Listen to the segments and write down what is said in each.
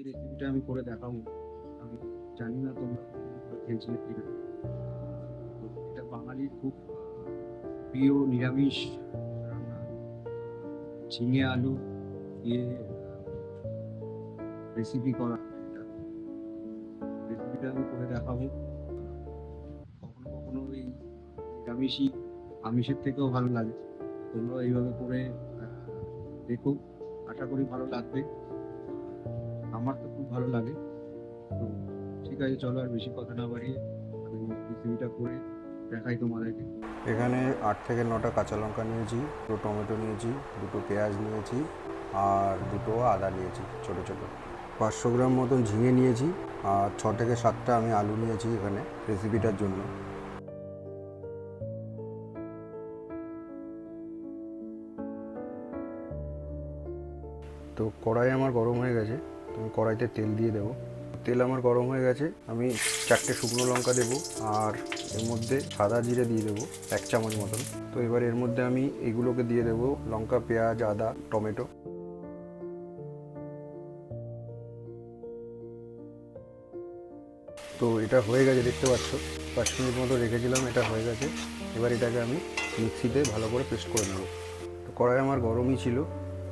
যে রেসিপিটা আমি করে দেখাবো। আমি জানি না তোমরা খেয়েছিলে কিনা। এটা বাঙালির খুব প্রিয় নিরামিষ রান্না। ঝিঙে, আলু দিয়ে রেসিপি করা রেসিপিটা আমি করে দেখাবো। কখনো কখনো এই নিরামিষই আমিষের থেকেও ভালো লাগে। তোমরা এইভাবে করে দেখো। আশা করি ভালো লাগবে। আমার তো খুব ভালো লাগে। তো ঠিক আছে, চলো আর বেশি কথা না বাড়িয়ে আমি রেসিপিটা করে দেখাই তোমাদেরকে। এখানে আট থেকে নটা কাঁচা লঙ্কা নিয়েছি, দুটো টমেটো নিয়েছি, দুটো পেঁয়াজ নিয়েছি, আর দুটো আদা নিয়েছি, ছোট ছোট। পাঁচশো গ্রাম মতন ঝিঙে নিয়েছি, আর ছ থেকে সাতটা আমি আলু নিয়েছি এখানে রেসিপিটার জন্য। তো কড়াই আমার গরম হয়ে গেছে। কড়াইতে তেল দিয়ে দেবো। তেল আমার গরম হয়ে গেছে, আমি চারটে শুকনো লঙ্কা দেবো আর এর মধ্যে সাদা জিরে দিয়ে দেবো, এক চামচ মতন। তো এবার এর মধ্যে আমি এগুলোকে দিয়ে দেবো, লঙ্কা, পেঁয়াজ, আদা, টমেটো। তো এটা হয়ে গেছে, দেখতে পাচ্ছ? পাঁচ মিনিট মতো রেখেছিলাম, এটা হয়ে গেছে। এবার এটাকে আমি মিক্সিতে ভালো করে পেস্ট করে নেব। তো কড়াই আমার গরমই ছিল,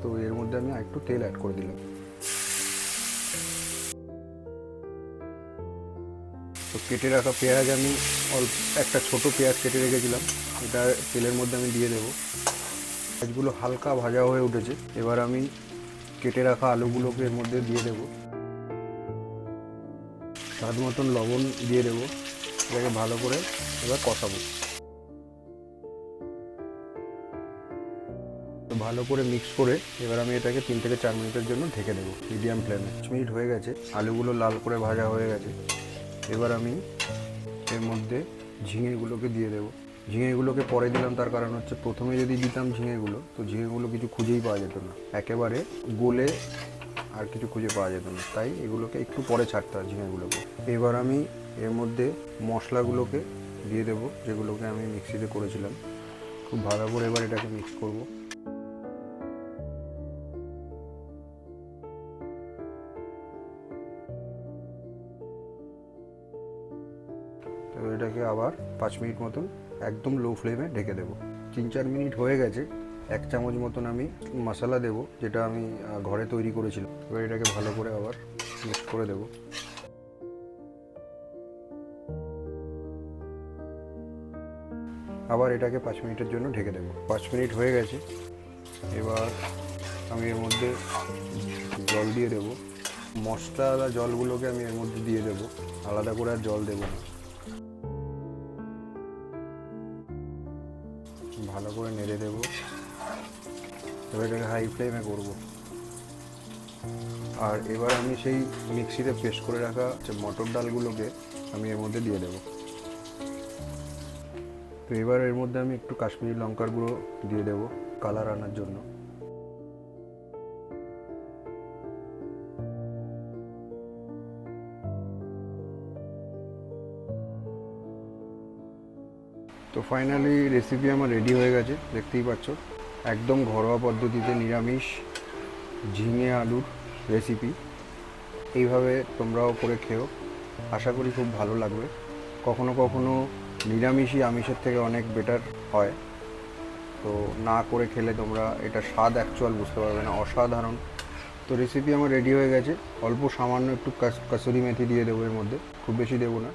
তো এর মধ্যে আমি একটু তেল অ্যাড করে দিলাম। তো কেটে রাখা পেঁয়াজ আমি অল্প একটা ছোট পেঁয়াজ কেটে রেখেছিলাম। এটা তেলের মধ্যে আমি দিয়ে দেবো। পেঁয়াজগুলো হালকা ভাজা হয়ে উঠেছে। এবার আমি কেটে রাখা আলুগুলোকে এর মধ্যে দিয়ে দেবো। স্বাদ মতন লবণ দিয়ে দেবো। এটাকে ভালো করে এবার কষাবো। ভালো করে মিক্স করে এবার আমি এটাকে তিন থেকে চার মিনিটের জন্য ঢেকে দেবো মিডিয়াম ফ্লেমে। পাঁচ মিনিট হয়ে গেছে। আলুগুলো লাল করে ভাজা হয়ে গেছে। এবার আমি এর মধ্যে ঝিঙেগুলোকে দিয়ে দেবো। ঝিঙেগুলোকে পরে দিলাম, তার কারণ হচ্ছে প্রথমে যদি দিতাম ঝিঙেগুলো, তো ঝিঙেগুলো কিছু খুঁজেই পাওয়া যেত না। একেবারে গোলে আর কিছু খুঁজে পাওয়া যেত না। তাই এগুলোকে একটু পরে ছাড়তে হয় ঝিঙেগুলোকে। এবার আমি এর মধ্যে মশলাগুলোকে দিয়ে দেবো, যেগুলোকে আমি মিক্সিতে করেছিলাম। খুব ভালো করে এবার এটাকে মিক্স করব। তো এটাকে আবার পাঁচ মিনিট মতন একদম লো ফ্লেমে ঢেকে দেবো। তিন চার মিনিট হয়ে গেছে, এক চামচ মতন আমি মশলা দেবো, যেটা আমি ঘরে তৈরি করেছিলাম। এবার এটাকে ভালো করে আবার মিক্স করে দেবো। আবার এটাকে পাঁচ মিনিটের জন্য ঢেকে দেবো। পাঁচ মিনিট হয়ে গেছে, এবার আমি এর মধ্যে জল দিয়ে দেবো। মশলা জলগুলোকে আমি এর মধ্যে দিয়ে দেবো। আলাদা করে আর জল দেবো না। করে নেড়ে দেবো। এবার এটাকে হাই ফ্লেমে করব। আর এবার আমি সেই মিক্সিতে পেস্ট করে রাখা যে মটর ডালগুলোকে আমি এর মধ্যে দিয়ে দেবো। তো এবার এর মধ্যে আমি একটু কাশ্মীরি লঙ্কার গুঁড়ো দিয়ে দেবো কালার আনার জন্য। তো ফাইনালি রেসিপি আমার রেডি হয়ে গেছে, দেখতেই পাচ্ছ। একদম ঘরোয়া পদ্ধতিতে নিরামিষ ঝিঙে আলুর রেসিপি এইভাবে তোমরাও করে খেও। আশা করি খুব ভালো লাগবে। কখনো কখনো নিরামিষই আমিষের থেকে অনেক বেটার হয়। তো না করে খেলে তোমরা এটা স্বাদ অ্যাকচুয়াল বুঝতে পারবে না, অসাধারণ। তো রেসিপি আমার রেডি হয়ে গেছে। অল্প সামান্য একটু কাস- কাসুরি মেথি দিয়ে দেবো এর মধ্যে। খুব বেশি দেবো না।